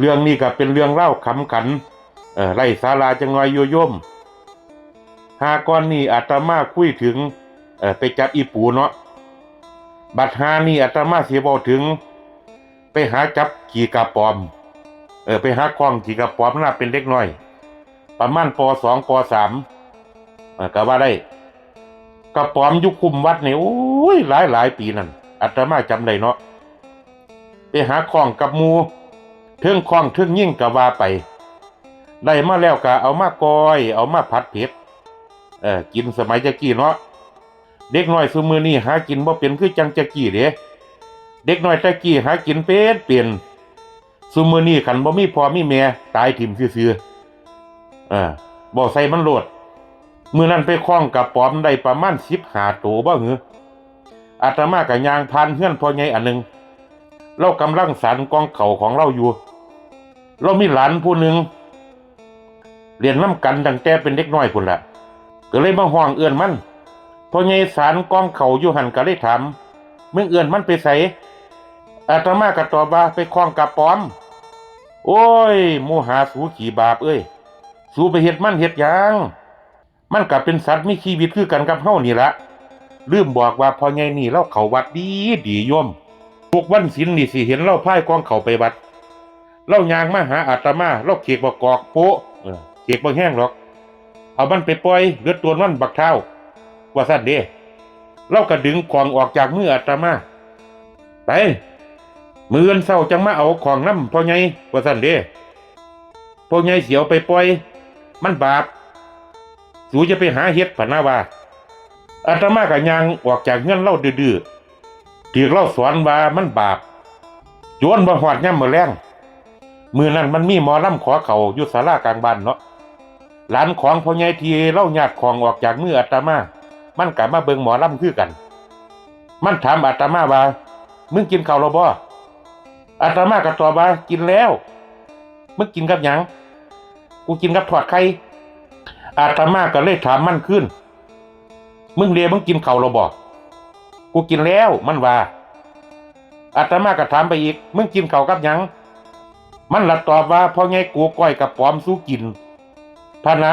เรื่องนี้ก็เป็นเรื่องเล่าขำขันเออไล่สาราจังหน่อยโยโยมหาก่อนนี่อาตมาคุยถึงเออไปจับอีปูเนาะบัดหานี่อาตมาเสียบอถึง ไปหาจับขี่กระปอม เออไปหาคล้องขี่กระปอมน่าเป็นเด็กน้อย ประมาณปสองปสามเออก็ว่าได้กระปอมยุคคุมวัดเนี่ยโอ้ยหลายหลายปีนั่นอาตมาจำได้เนาะไปหาคล้องกับมู เทิงคล้องเทิงยิ่งกะว่าไป ได้มาแล้วก็เอามากอย เอามาผัดเผ็ดเออกินสมัยจะกี้เนาะเด็กน้อยซุมือนี่หากินบ่เป็นคือจังจะกี้เด้เด็กน้อยตะกี้หากินเป็นเป็นซุมือนี่คันบ่มีพ่อมีแม่ตายถิ่มซื่อเอ่าบ่ใส่มันโลดมือนั้นไปคล้องกับปอมได้ประมาณ15ตัวบ่หืออาตมากับยางพานเฮื่อนพ่อใหญ่อันหนึ่ง เรากำลังสารกองเข่าของเราอยู่ เรามีหลานผู้หนึ่งเรียนน้ำกันตั้งแต่เป็นเด็กน้อยพุ่นละก็เลยมาห้องเอื้อนมันพอไงสารกองเข่าอยู่หันก็เลยถามมึงเอื้อนมันไปใส่อาตมาก็ตอบว่าไปคล้องกับปอม โอ้ยหมูหาสูขี่บาปเอ้ย สูไปเห็ดมันเห็ดยังมันก็เป็นสัตว์มีชีวิตคือกันกับเฮานี่ละลืมบอกว่าพอไงนี่เราเขาวัดดีดีโยม ทุกวันศิลนี่สิเห็นเล่าพ่ายกองเขาไปวัด เล่ายางมาหาอาตมาเล่าเขกบอกกอกโปะเขกบ่แห้งหรอก เอามันไปปล่อยเลือดตัวนั่นบักเท้าว่าสั้นเด้เล่าก็ดึงของออกจากมืออาตมา ไปมืออนเศร้าจังมาเอาของน้ำพ่อไงว่าสั้นเด้พ่อไงเสียวไปปล่อย มันบาปสูจะไปหาเฮ็ดผนาวาอาตมากับยางออกจากเงื่อนเล่าดื้อ ที่เราสอนว่ามันบาปโยนบ่หอดย่ำมือแรงมือนั้นมันมีหมอลำขอเขาอยู่ศาลากลางบ้านเนาะหลานของพ่อใหญ่ทีเล่าญาติของออกจากมืออาตมา มันกลับมาเบิงหมอลำคือกัน มันถามอาตมาว่ามึงกินข้าวแล้วบ่อาตมาก็ตอบว่ากินแล้วมึงกินกับหยังกูกินกับทอดไข่อาตมาก็เลยถามมันขึ้น มึงเรียมึงกินข้าวแล้วบ่ กูกินแล้วมันว่าอาตมาก็ถามไปอีก มึงกินเขากับยัง มันหลับตอบว่าพ่อไงกูก้อยกับปอมสู้กินพานะ